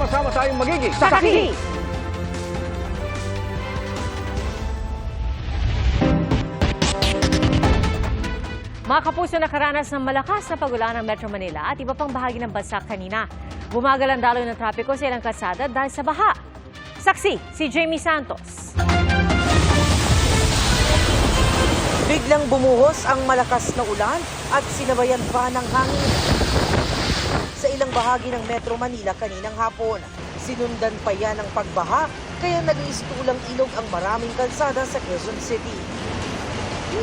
Sama-sama tayong magiging Saksi! Mga kapuso nakaranas ng malakas na pagulan ng Metro Manila at iba pang bahagi ng bansa kanina. Bumagal ang daloy ng trapiko sa ilang kalsada dahil sa baha. Saksi, si Jamie Santos. Biglang bumuhos ang malakas na ulan at sinabayan pa ng hangin. Ilang bahagi ng Metro Manila kaninang hapon, sinundan pa yan ng pagbaha kaya nag-iistulang ilog ang maraming kalsada sa Quezon City.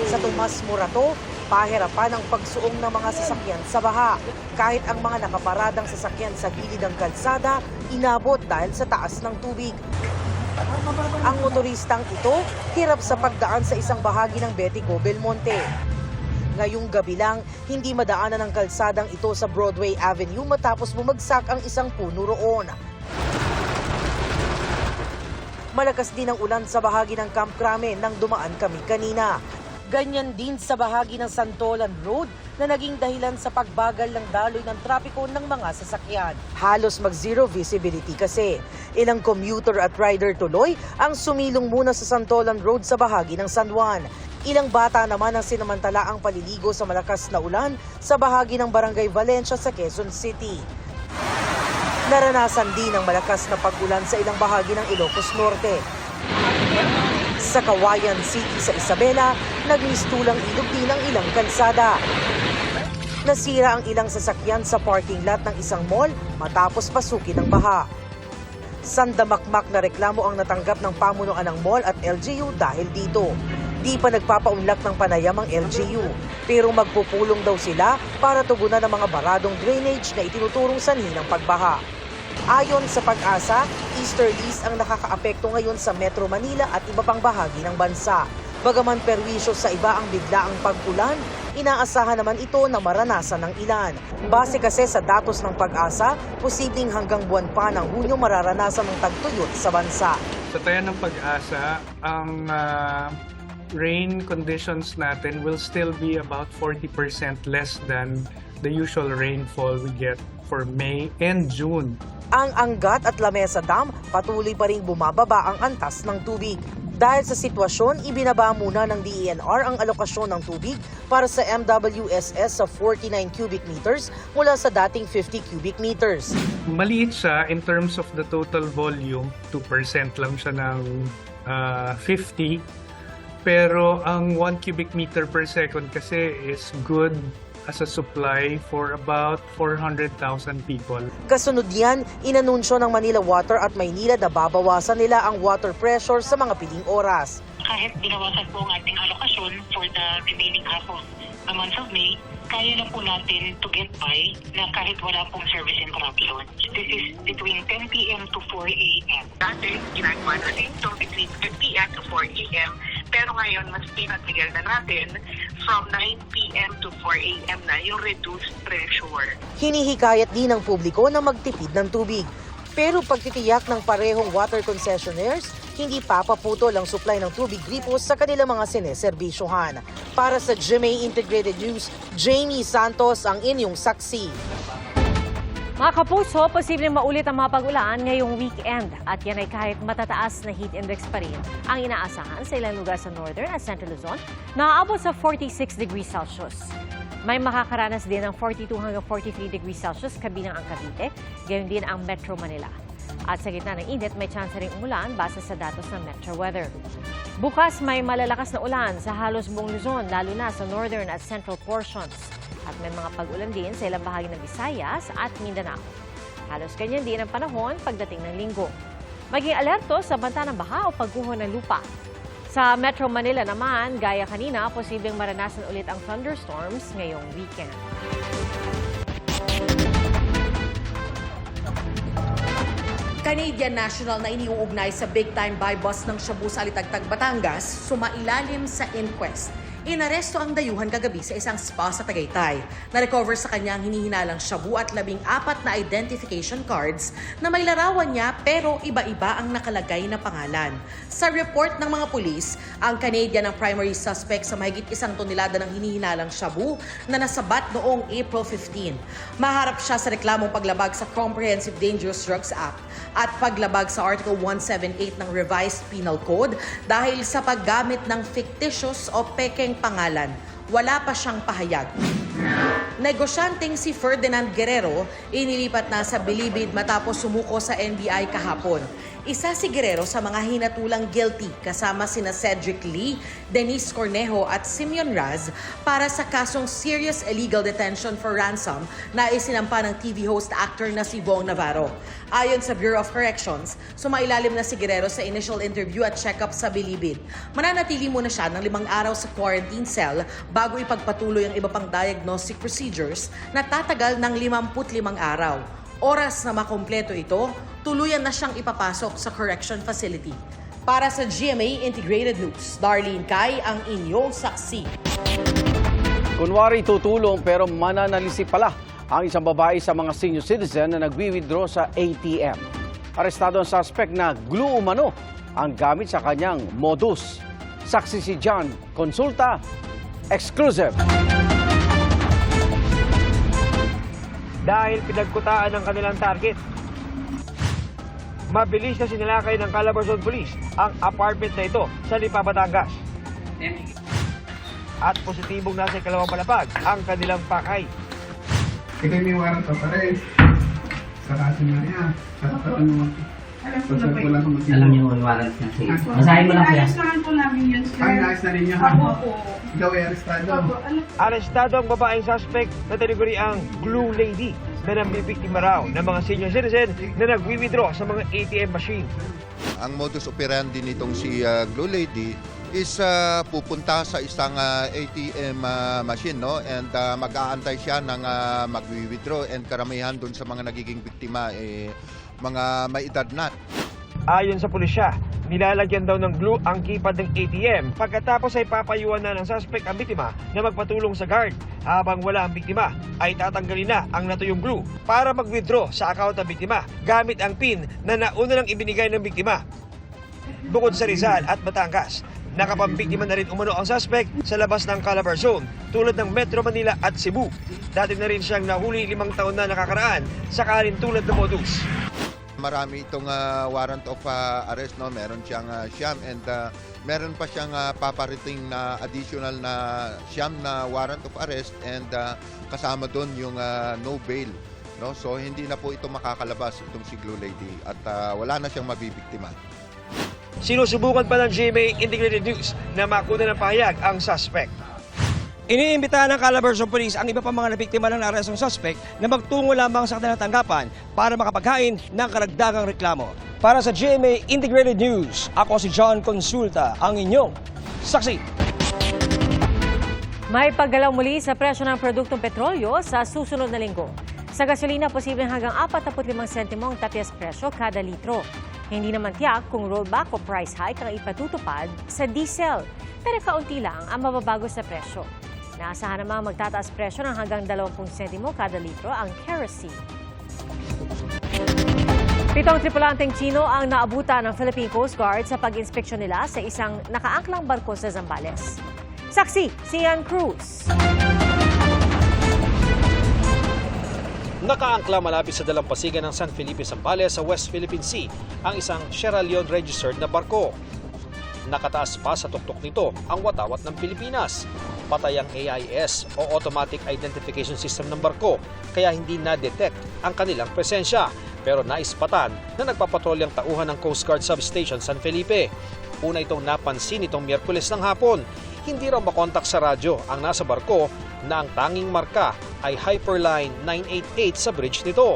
Sa Tomas Morato, pahirapan ang pagsuong ng mga sasakyan sa baha. Kahit ang mga nakaparadang sasakyan sa gilid ng kalsada, inabot dahil sa taas ng tubig. Ang motoristang ito, hirap sa pagdaan sa isang bahagi ng Betico, Belmonte. Ngayong gabi lang, hindi madaanan ang kalsadang ito sa Broadway Avenue matapos bumagsak ang isang puno roon. Malakas din ang ulan sa bahagi ng Camp Crame nang dumaan kami kanina. Ganyan din sa bahagi ng Santolan Road na naging dahilan sa pagbagal ng daloy ng trapiko ng mga sasakyan. Halos mag-zero visibility kasi. Ilang commuter at rider tuloy ang sumilong muna sa Santolan Road sa bahagi ng San Juan. Ilang bata naman ang sinamantala ang paliligo sa malakas na ulan sa bahagi ng Barangay Valencia sa Quezon City. Naranasan din ang malakas na pag-ulan sa ilang bahagi ng Ilocos Norte. Sa Kawayan City sa Isabela, nagmistulang ilog din ang ilang kalsada. Nasira ang ilang sasakyan sa parking lot ng isang mall matapos pasukin ng baha. Sandamakmak na reklamo ang natanggap ng pamunuan ng mall at LGU dahil dito. Di pa nagpapaunlak ng panayam ang LGU, pero magpupulong daw sila para tugunan ang mga baradong drainage na itinuturong sanhi ng pagbaha. Ayon sa pag-asa, easterlies ang nakakaapekto ngayon sa Metro Manila at iba pang bahagi ng bansa. Bagaman perwisyo sa iba ang biglaang pag-ulan, inaasahan naman ito na maranasan ng ilan. Base kasi sa datos ng pag-asa, posibleng hanggang buwan pa ng Hunyo mararanasan ng tagtuyot sa bansa. Sa tayan ng pag-asa, ang ah, rain conditions natin will still be about 40% less than the usual rainfall we get for May and June. Ang Angat at Lamesa Dam patuloy pa rin bumababa ang antas ng tubig. Dahil sa sitwasyon, ibinaba muna ng DENR ang alokasyon ng tubig para sa MWSS sa 49 cubic meters mula sa dating 50 cubic meters. Maliit siya in terms of the total volume, 2% lang siya ng ah, 50. Pero ang 1 cubic meter per second kasi is good as a supply for about 400,000 people. Kasunod yan, inanunsyo ng Manila Water at Maynila na babawasan nila ang water pressure sa mga piling oras. kahit binawasan po ang ating alokasyon for the remaining half of the month of May, kaya na po natin to get by na kahit wala pong service interruption. This is between 10 p.m. to 4 a.m. Dati, ginagawa natin ito between 10 p.m. to 4 a.m. Pero ngayon, mas pinatigal na natin from 9 p.m. to 4 a.m. na yung reduced pressure. Hinihikayat din ng publiko na magtipid ng tubig. Pero pagtitiyak ng parehong water concessionaires, hindi papaputol ang supply ng tubig gripo sa kanilang mga sineserbisyohan. Para sa GMA Integrated News, Jamie Santos ang inyong saksi. Mga kapuso, posibleng maulit ang mga pag-ulan ngayong weekend at yan ay kahit matataas na heat index pa rin ang inaasahan sa ilang lugar sa Northern at Central Luzon na aabot sa 46 degrees Celsius. May makakaranas din ng 42 hanggang 43 degrees Celsius kabilang ang Cavite, gayon din ang Metro Manila. At sa gitna ng init, may chance ring umulan base sa datos ng Metro Weather. Bukas may malalakas na ulan sa halos buong Luzon, lalo na sa northern at central portions. At may mga pag-ulan din sa ilang bahagi ng Visayas at Mindanao. Halos ganyan din ang panahon pagdating ng linggo. Maging alerto sa banta ng baha o pagguho ng lupa. Sa Metro Manila naman, gaya kanina, posibleng maranasan ulit ang thunderstorms ngayong weekend. Canadian national na iniuugnay sa big-time buy bus ng Shabu sa Alitagtag, Batangas, sumailalim sa inquest. Inaresto ang dayuhan kagabi sa isang spa sa Tagaytay. Na-recover sa kanya ang hinihinalang shabu at labing apat na identification cards na may larawan niya pero iba-iba ang nakalagay na pangalan. Sa report ng mga pulis, ang Canadian ang primary suspect sa mahigit isang tonelada ng hinihinalang shabu na nasabat noong April 15. Maharap siya sa reklamong paglabag sa Comprehensive Dangerous Drugs Act at paglabag sa Article 178 ng Revised Penal Code dahil sa paggamit ng fictitious o pekeng pangalan. Wala pa siyang pahayag. Negosyanteng si Ferdinand Guerrero inilipat na sa Bilibid matapos sumuko sa NBI kahapon. Isa si Guerrero sa mga hinatulang guilty kasama sina Cedric Lee, Denise Cornejo at Simeon Raz para sa kasong serious illegal detention for ransom na isinampa ng TV host actor na si Bong Navarro. Ayon sa Bureau of Corrections, sumailalim na si Guerrero sa initial interview at check-up sa Bilibid. Mananatili muna siya ng limang araw sa quarantine cell bago ipagpatuloy ang iba pang diagnostic procedures na tatagal ng 55 araw. Oras na makompleto ito, tuluyan na siyang ipapasok sa correction facility. Para sa GMA Integrated News, Darlene Kai ang inyong saksi. Kunwari tutulong pero mananalisi pala ang isang babae sa mga senior citizen na nagwi-withdraw sa ATM. Arestado ang suspect na glue umano ang gamit sa kanyang modus. Saksi si John Consulta, exclusive. Dahil pinagkutaan ng kanilang target. Mabilis na sinilakay ng Calabarzon Police ang apartment na ito sa Lipa, Batangas. At positibong nasa ikalawang palapag ang kanilang pakay. Ito yung warrant of arrest. Sa kaso niya. Sa ano. Pasal ko lang kung Alam niyo yung warrant niya. Sige. Basahin mo lang kuya. Ayos po namin yun, sir. Ay, naayos na rin niya. Opo po. Ikaw ay arestado. Opo, alam Arestado ang babaeng suspect na tiniguri ang Glue Lady na nambibiktima raw ng mga senior citizen na nagwi-withdraw sa mga ATM machine. Ang modus operandi nitong si uh, Glue Lady is uh, pupunta sa isang uh, ATM uh, machine no and uh, mag-aantay siya ng uh, mag-withdraw and karamihan doon sa mga nagiging biktima eh, mga may edad na. Ayon sa pulisya, nilalagyan daw ng glue ang keypad ng ATM pagkatapos ay papayuan na ng suspect ang biktima na magpatulong sa guard. Habang wala ang biktima, ay tatanggalin na ang natuyong glue para mag-withdraw sa account ng biktima gamit ang PIN na nauna lang ibinigay ng biktima. Bukod sa Rizal at Batangas, nakapambiktima na rin umano ang suspect sa labas ng Calabar Zone tulad ng Metro Manila at Cebu. Dati na rin siyang nahuli limang taon na nakakaraan sa tulad ng modus. Marami itong uh, warrant of uh, arrest no, meron siyang uh, siyam and uh, meron pa siyang uh, paparating na additional na siyam na warrant of arrest and uh, kasama doon yung uh, no bail. No? So hindi na po ito makakalabas itong si Glue Lady at uh, wala na siyang mabibiktima. Sinusubukan pa ng GMA Integrated News na makuna ng pahayag ang suspect. Iniimbitahan ng Calabarzon Police ang iba pa mga nabiktima ng arestong suspect na magtungo lamang sa kanilang tanggapan para makapaghain ng karagdagang reklamo. Para sa GMA Integrated News, ako si John Consulta, ang inyong saksi. May paggalaw muli sa presyo ng produktong petrolyo sa susunod na linggo. Sa gasolina, posibleng hanggang 45 sentimo ang tapias presyo kada litro. Hindi naman tiyak kung rollback o price hike ang ipatutupad sa diesel. Pero kaunti lang ang mababago sa presyo. Naasahan namang magtataas presyo ng hanggang 20 sentimo kada litro ang kerosene. Pitong tripulanteng Chino ang naabutan ng Philippine Coast Guard sa pag-inspeksyon nila sa isang nakaangklang barko sa Zambales. Saksi, Sian Cruz. Nakaangkla malapit sa dalampasigan ng San Felipe Zambales sa West Philippine Sea ang isang Sierra Leone registered na barko. Nakataas pa sa tuktok nito ang watawat ng Pilipinas. Patay ang AIS o Automatic Identification System ng barko kaya hindi na-detect ang kanilang presensya pero naispatan na nagpapatrolyang tauhan ng Coast Guard Substation San Felipe. Una itong napansin itong Miyerkules ng hapon. Hindi raw makontak sa radyo ang nasa barko na ang tanging marka ay Hyperline 988 sa bridge nito.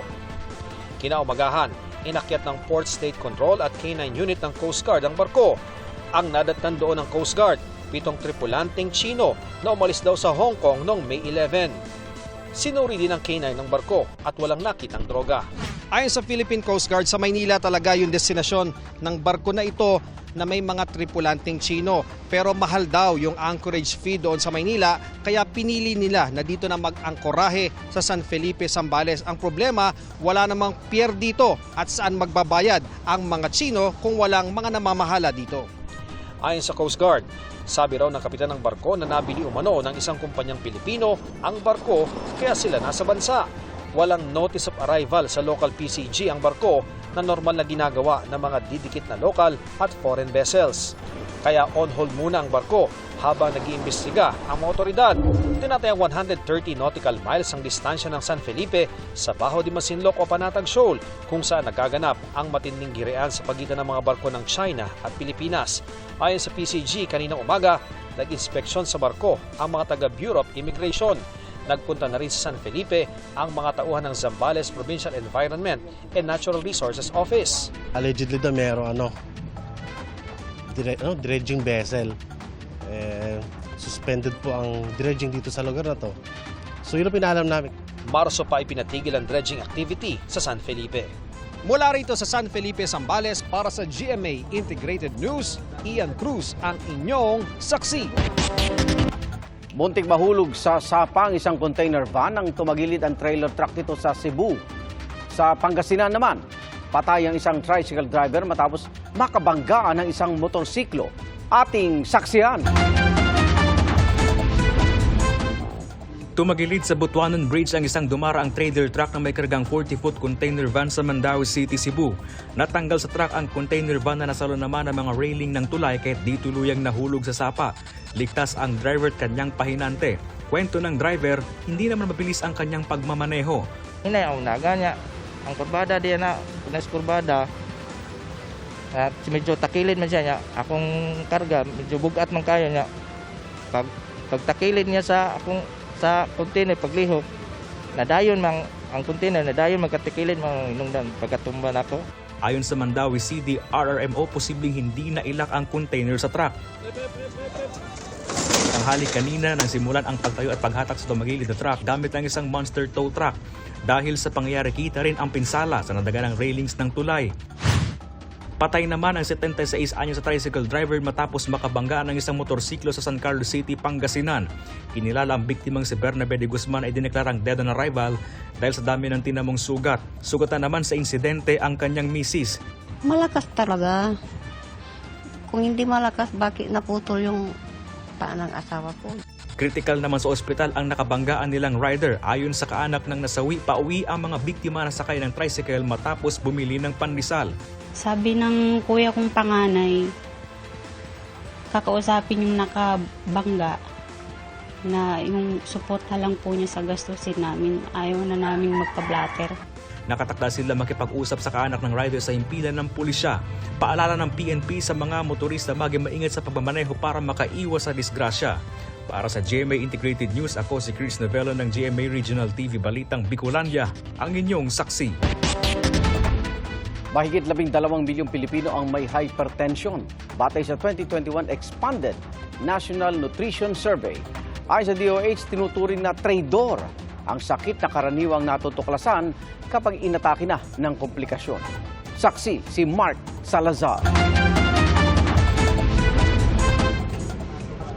Kinaumagahan, inakyat ng Port State Control at K9 unit ng Coast Guard ang barko. Ang nadatnan doon ng Coast Guard, pitong tripulanteng Chino na umalis daw sa Hong Kong noong May 11. Sinuri din ang K9 ng barko at walang nakitang droga. Ayon sa Philippine Coast Guard, sa Maynila talaga yung destinasyon ng barko na ito na may mga tripulanteng Chino pero mahal daw yung anchorage fee doon sa Maynila kaya pinili nila na dito na mag-angkorahe sa San Felipe, Zambales. Ang problema, wala namang pier dito at saan magbabayad ang mga Chino kung walang mga namamahala dito. Ayon sa Coast Guard, sabi raw ng kapitan ng barko na nabili umano ng isang kumpanyang Pilipino ang barko kaya sila nasa bansa. Walang notice of arrival sa local PCG ang barko na normal na ginagawa ng mga didikit na local at foreign vessels. Kaya on hold muna ang barko habang nag-iimbestiga ang mga otoridad. Tinatayang 130 nautical miles ang distansya ng San Felipe sa Bajo de Masinloc o Panatag Shoal kung saan nagaganap ang matinding girean sa pagitan ng mga barko ng China at Pilipinas. Ayon sa PCG kaninang umaga, nag-inspeksyon sa barko ang mga taga Bureau of Immigration. Nagpunta na rin sa San Felipe ang mga tauhan ng Zambales Provincial Environment and Natural Resources Office. Allegedly daw meron ano, dire, ano dredging vessel. Eh, suspended po ang dredging dito sa lugar na to. So yun ang pinalam namin. Marso pa ipinatigil ang dredging activity sa San Felipe. Mula rito sa San Felipe, Zambales para sa GMA Integrated News, Ian Cruz ang inyong saksi. Muntik mahulog sa sapang isang container van nang tumagilid ang trailer truck nito sa Cebu. Sa Pangasinan naman, patay ang isang tricycle driver matapos makabanggaan ng isang motorsiklo. Ating saksiyan. Tumagilid sa Butuanan Bridge ang isang dumaraang trailer truck na may kargang 40-foot container van sa Mandaue City, Cebu. Natanggal sa truck ang container van na nasalo naman ang mga railing ng tulay kahit di tuluyang nahulog sa sapa. Ligtas ang driver at kanyang pahinante. Kwento ng driver, hindi naman mabilis ang kanyang pagmamaneho. Ini ang naga niya. Ang kurbada dia na, punas kurbada. At medyo takilid man siya niya. Akong karga, medyo bugat man kayo niya. Pag, pag takilid niya sa akong sa container paglihok, nadayon mang ang container nadayon magkatikilid mang inungdan pagkatumba nako. Ayon sa Mandaue City RRMO, posibleng hindi nailak ang container sa truck. Tanghali kanina nang simulan ang pagtayo at paghatak sa tumagilid na truck gamit ang isang monster tow truck. Dahil sa pangyayari kita rin ang pinsala sa nadaganang railings ng tulay. Patay naman ang 76 anyos sa tricycle driver matapos makabangga ng isang motorsiklo sa San Carlos City, Pangasinan. Kinilala ang biktimang si Bernabe de Guzman ay dineklarang dead on arrival dahil sa dami ng tinamong sugat. Sugatan naman sa insidente ang kanyang misis. Malakas talaga. Kung hindi malakas, bakit naputol yung paa ng asawa ko? Critical naman sa ospital ang nakabanggaan nilang rider. Ayon sa kaanak ng nasawi, pauwi ang mga biktima na sakay ng tricycle matapos bumili ng pandesal. Sabi ng kuya kong panganay, kakausapin yung nakabangga na yung suporta lang po niya sa gastusin namin. Ayaw na namin magpa-blatter. Nakatakda sila makipag-usap sa kaanak ng rider sa himpilan ng pulisya. Paalala ng PNP sa mga motorista maging maingat sa pagmamaneho para makaiwas sa disgrasya. Para sa GMA Integrated News, ako si Chris Novello ng GMA Regional TV Balitang Bicolandia, ang inyong saksi. Mahigit 12 bilyong Pilipino ang may hypertension batay sa 2021 Expanded National Nutrition Survey. Ayon sa DOH, tinuturing na traidor ang sakit na karaniwang natutuklasan kapag inatake na ng komplikasyon. Saksi si Mark Salazar.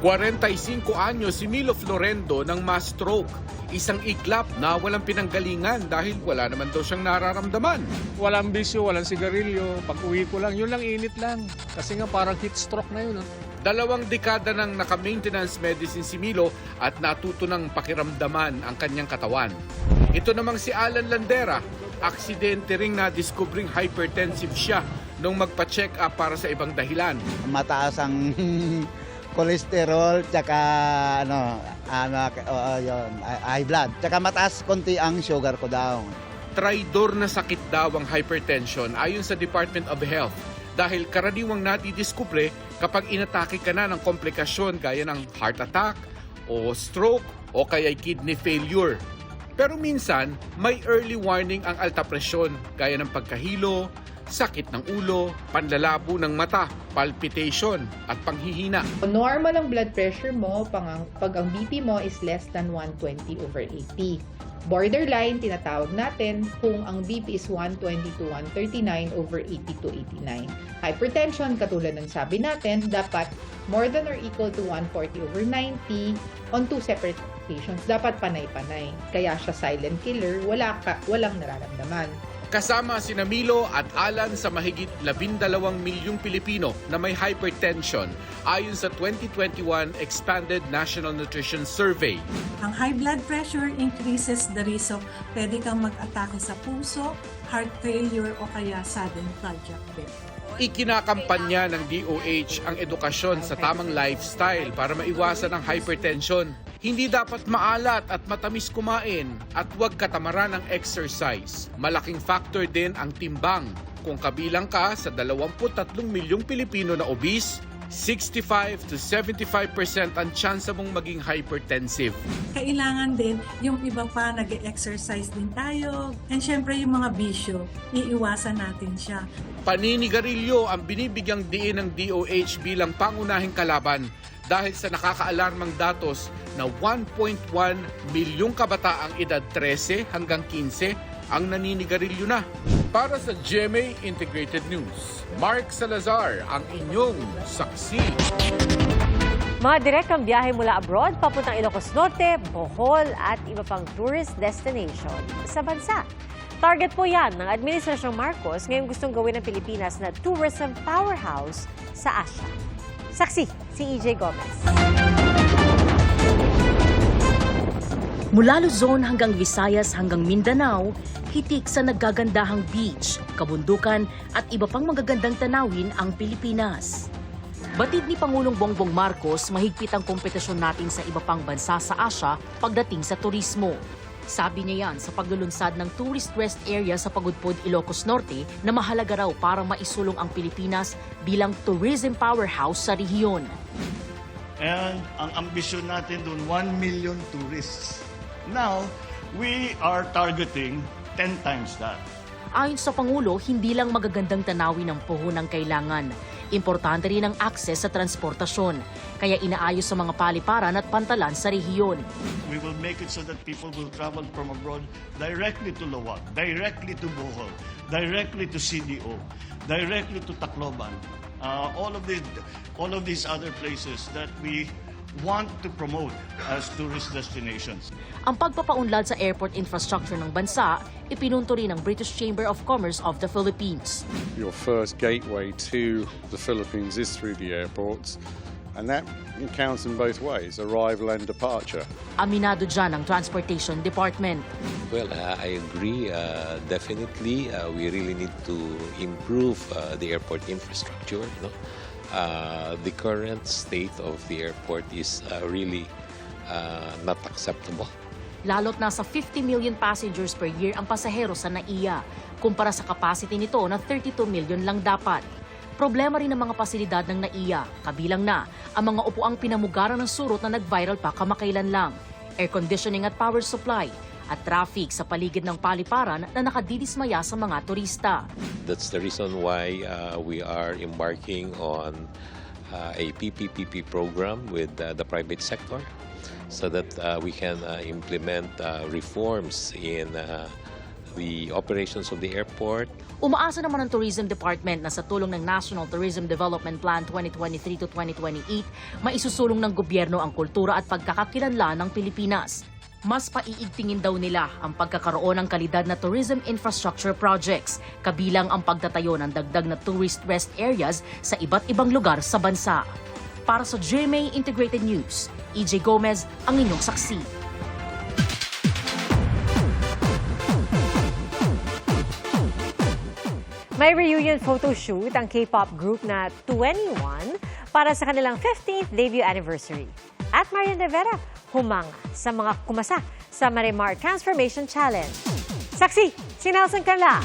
45 anyo si Milo Florendo ng mass stroke. Isang iglap na walang pinanggalingan dahil wala naman daw siyang nararamdaman. Walang bisyo, walang sigarilyo. Pag uwi ko lang, yun lang init lang. Kasi nga parang heat stroke na yun. Dalawang dekada nang naka-maintenance medicine si Milo at natuto ng pakiramdaman ang kanyang katawan. Ito namang si Alan Landera, aksidente ring na discovering hypertensive siya nung magpa-check up para sa ibang dahilan. mataas ang cholesterol tsaka ano ano uh, yun, high blood. Tsaka mataas konti ang sugar ko daw. Traidor na sakit daw ang hypertension ayon sa Department of Health. Dahil karaniwang natidiskubre kapag inatake ka na ng komplikasyon gaya ng heart attack o stroke o kaya kidney failure. Pero minsan, may early warning ang alta presyon gaya ng pagkahilo, sakit ng ulo, panlalabo ng mata, palpitation at panghihina. Normal ang blood pressure mo pag ang, pag ang BP mo is less than 120 over 80. borderline, tinatawag natin kung ang BP is 120 to 139 over 80 to 89. Hypertension, katulad ng sabi natin, dapat more than or equal to 140 over 90 on two separate patients. Dapat panay-panay. Kaya siya silent killer, wala ka, walang nararamdaman. Kasama si Milo at Alan sa mahigit 12 milyong Pilipino na may hypertension ayon sa 2021 Expanded National Nutrition Survey. Ang high blood pressure increases the risk of pwede kang mag-atake sa puso, heart failure o kaya sudden cardiac death. Ikinakampanya ng DOH ang edukasyon sa tamang lifestyle para maiwasan ang hypertension. Hindi dapat maalat at matamis kumain at huwag katamaran ng exercise. Malaking factor din ang timbang. Kung kabilang ka sa 23 milyong Pilipino na obese, 65 to 75% ang chance mong maging hypertensive. Kailangan din yung iba pa nag-exercise din tayo. And syempre yung mga bisyo, iiwasan natin siya. Paninigarilyo ang binibigyang diin ng DOH bilang pangunahing kalaban dahil sa nakakaalarmang datos na 1.1 milyong kabataang edad 13 hanggang 15 ang naninigarilyo na. Para sa GMA Integrated News, Mark Salazar ang inyong saksi. Mga direktang biyahe mula abroad papuntang Ilocos Norte, Bohol at iba pang tourist destination sa bansa. Target po yan ng Administrasyong Marcos ngayong gustong gawin ng Pilipinas na tourism powerhouse sa Asia. Saksi, si EJ Gomez. Mula Luzon hanggang Visayas hanggang Mindanao, hitik sa naggagandahang beach, kabundukan at iba pang magagandang tanawin ang Pilipinas. Batid ni Pangulong Bongbong Marcos, mahigpit ang kompetisyon natin sa iba pang bansa sa Asia pagdating sa turismo. Sabi niya yan sa paglulunsad ng tourist rest area sa Pagudpod, Ilocos Norte na mahalaga raw para maisulong ang Pilipinas bilang tourism powerhouse sa rehiyon. And ang ambisyon natin doon, 1 million tourists. Now, we are targeting 10 times that. Ayon sa Pangulo, hindi lang magagandang tanawin ang puhunang kailangan. Importante rin ang akses sa transportasyon. Kaya inaayos sa mga paliparan at pantalan sa rehiyon. We will make it so that people will travel from abroad directly to Lawag, directly to Bohol, directly to CDO, directly to Tacloban. Uh, all of these, all of these other places that we want to promote as tourist destinations. Ang pagpapaunlad sa airport infrastructure ng bansa, ipinunto rin ng British Chamber of Commerce of the Philippines. Your first gateway to the Philippines is through the airports, and that counts in both ways, arrival and departure. Aminado dyan ang Transportation Department. Well, uh, I agree. Uh, definitely, uh, we really need to improve uh, the airport infrastructure. No? Uh, the current state of the airport is uh, really uh, not acceptable. Lalo't nasa 50 million passengers per year ang pasahero sa NAIA, kumpara sa capacity nito na 32 million lang dapat. Problema rin ang mga pasilidad ng NAIA, kabilang na ang mga upuang pinamugaran ng surot na nag-viral pa kamakailan lang, air conditioning at power supply, at traffic sa paligid ng paliparan na nakadidismaya sa mga turista. That's the reason why uh, we are embarking on uh, a PPPP program with uh, the private sector so that uh, we can uh, implement uh, reforms in uh, the operations of the airport. Umaasa naman ang Tourism Department na sa tulong ng National Tourism Development Plan 2023 to 2028, maisusulong ng gobyerno ang kultura at pagkakakilanlan ng Pilipinas. Mas paiigtingin daw nila ang pagkakaroon ng kalidad na tourism infrastructure projects, kabilang ang pagtatayo ng dagdag na tourist rest areas sa iba't ibang lugar sa bansa. Para sa GMA Integrated News, EJ Gomez ang inyong saksi. May reunion photo shoot ang K-pop group na 21 para sa kanilang 15th debut anniversary. At Marian Rivera, humanga sa mga kumasa sa Marimar Transformation Challenge. Saksi, si Nelson Canlas.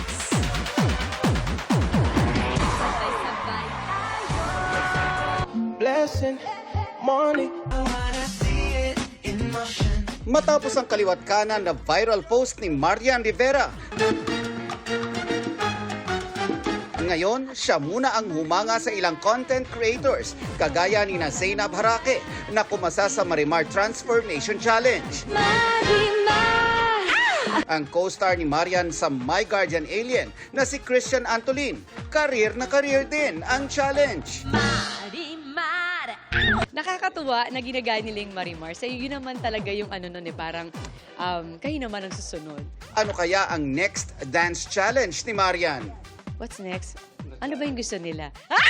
Blessing, morning. Matapos ang kaliwat kanan na viral post ni Marian Rivera. Ngayon, siya muna ang humanga sa ilang content creators, kagaya ni na Zainab Harake, na kumasa sa Marimar Transformation Challenge. Marimar, Ang co-star ni Marian sa My Guardian Alien na si Christian Antolin. Career na career din ang challenge. Nakakatuwa na ginagaya nila yung Marimar. So yun naman talaga yung ano nun eh, parang um, kayo naman ang susunod. Ano kaya ang next dance challenge ni Marian? What's next? Ano ba yung gusto nila?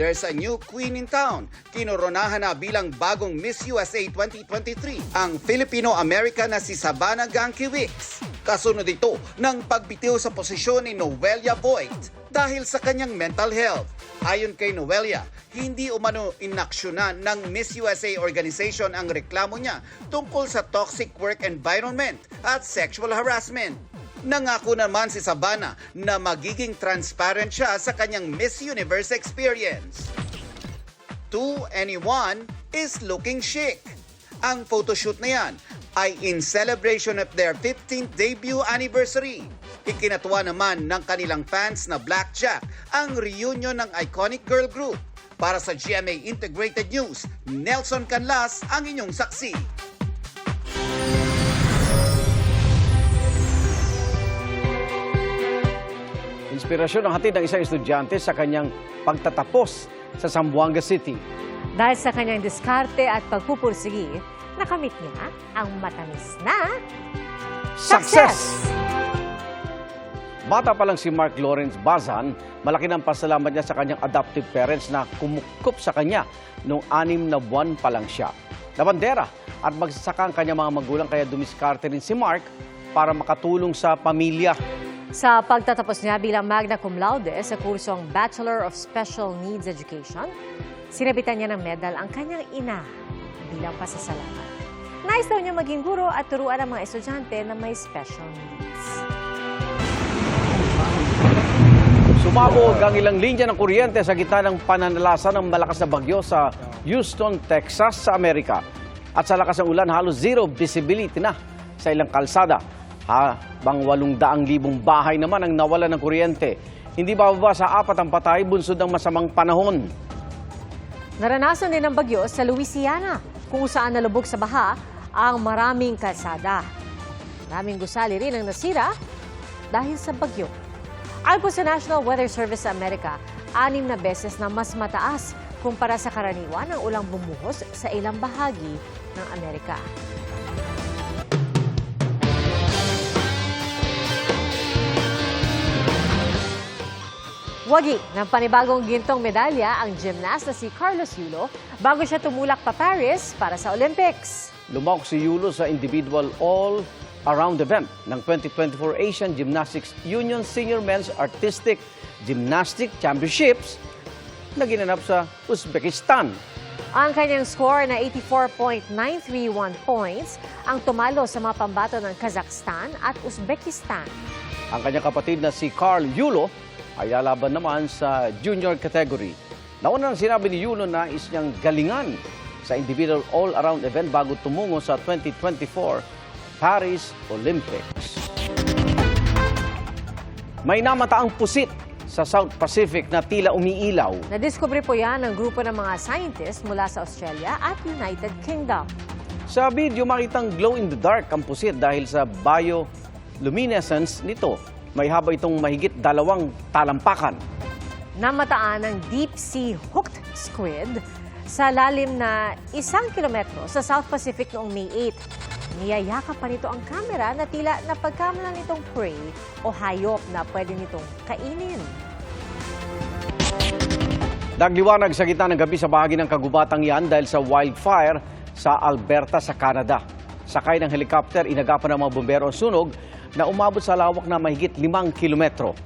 There's a new queen in town. Kinoronahan na bilang bagong Miss USA 2023 ang Filipino-American na si Savannah Gankiewicz. Kasunod ito ng pagbitiw sa posisyon ni Noelia Voigt dahil sa kanyang mental health. Ayon kay Noelia, hindi umano inaksyonan ng Miss USA organization ang reklamo niya tungkol sa toxic work environment at sexual harassment. Nangako naman si Savannah na magiging transparent siya sa kanyang Miss Universe experience. To anyone is looking chic. Ang photoshoot na yan ay in celebration of their 15th debut anniversary. Ikinatuwa naman ng kanilang fans na Blackjack ang reunion ng iconic girl group. Para sa GMA Integrated News, Nelson Canlas ang inyong saksi. Inspirasyon ang hatid ng isang estudyante sa kanyang pagtatapos sa Zamboanga City. Dahil sa kanyang diskarte at pagpupursigi, nakamit niya ang matamis na Success! Bata pa lang si Mark Lawrence Bazan, malaki ng pasalamat niya sa kanyang adoptive parents na kumukup sa kanya noong anim na buwan pa lang siya. Nabandera at magsasaka ang kanyang mga magulang kaya dumiskarte rin si Mark para makatulong sa pamilya. Sa pagtatapos niya bilang magna cum laude sa kursong Bachelor of Special Needs Education, sinabitan niya ng medal ang kanyang ina bilang pasasalamat. Nais daw niya maging guro at turuan ang mga estudyante na may special needs. Sumabog ang ilang linya ng kuryente sa gitna ng pananalasa ng malakas na bagyo sa Houston, Texas sa Amerika. At sa lakas ng ulan, halos zero visibility na sa ilang kalsada. Habang 800,000 bahay naman ang nawalan ng kuryente. Hindi bababa sa apat ang patay bunsod ng masamang panahon. Naranasan din ng bagyo sa Louisiana, kung saan nalubog sa baha ang maraming kalsada. Maraming gusali rin ang nasira dahil sa bagyo. Ayon po sa National Weather Service sa Amerika, anim na beses na mas mataas kumpara sa karaniwan ang ulang bumuhos sa ilang bahagi ng Amerika. Wagi ng panibagong gintong medalya ang gymnast na si Carlos Yulo bago siya tumulak pa Paris para sa Olympics. Lumawak si Yulo sa individual all-around event ng 2024 Asian Gymnastics Union Senior Men's Artistic Gymnastic Championships na ginanap sa Uzbekistan. Ang kanyang score na 84.931 points ang tumalo sa mga pambato ng Kazakhstan at Uzbekistan. Ang kanyang kapatid na si Carl Yulo ay lalaban naman sa junior category. Nauna nang sinabi ni Yulo na is niyang galingan sa individual all-around event bago tumungo sa 2024 Paris Olympics. May namataang pusit sa South Pacific na tila umiilaw. Nadiskubre po yan ng grupo ng mga scientists mula sa Australia at United Kingdom. Sa video, makitang glow in the dark ang pusit dahil sa bioluminescence nito. May haba itong mahigit dalawang talampakan. Namataan ng deep sea hooked squid sa lalim na isang kilometro sa South Pacific noong May 8. Niyayakap pa nito ang kamera na tila napagkamalan nitong prey o hayop na pwede nitong kainin. Nagliwanag sa gitna ng gabi sa bahagi ng kagubatang yan dahil sa wildfire sa Alberta sa Canada. Sakay ng helicopter, inagapan ng mga bumbero ang sunog na umabot sa lawak na mahigit limang kilometro.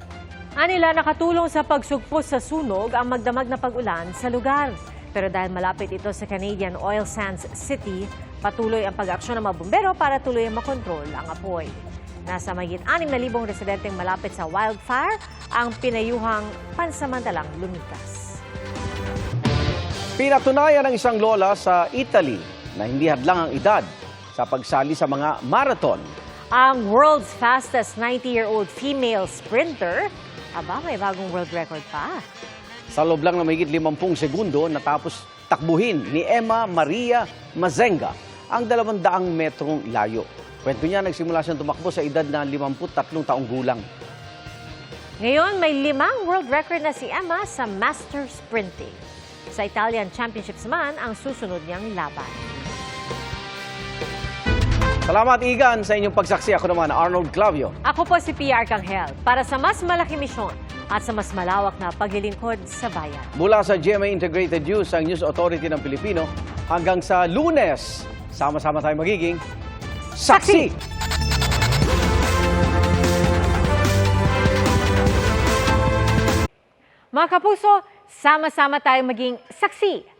Anila nakatulong sa pagsugpos sa sunog ang magdamag na pag-ulan sa lugar. Pero dahil malapit ito sa Canadian Oil Sands City, patuloy ang pag-aksyon ng mga bumbero para tuloy makontrol ang apoy. Nasa mahigit 6,000 residenteng malapit sa wildfire ang pinayuhang pansamantalang lumikas. Pinatunayan ng isang lola sa Italy na hindi hadlang ang edad sa pagsali sa mga marathon. Ang world's fastest 90-year-old female sprinter, aba may bagong world record pa. Sa loob lang ng mahigit 50 segundo, natapos takbuhin ni Emma Maria Mazenga ang 200 metrong layo. Kwento niya, nagsimula siyang tumakbo sa edad na 53 taong gulang. Ngayon, may limang world record na si Emma sa master sprinting. Sa Italian Championships man ang susunod niyang laban. Salamat, Igan, sa inyong pagsaksi. Ako naman, Arnold Clavio. Ako po si Pia Arcangel para sa mas malaki misyon at sa mas malawak na paglilingkod sa bayan. Mula sa GMA Integrated News, ang News Authority ng Pilipino, hanggang sa lunes, sama-sama tayo magiging saksi! Mga kapuso, sama-sama tayo maging saksi.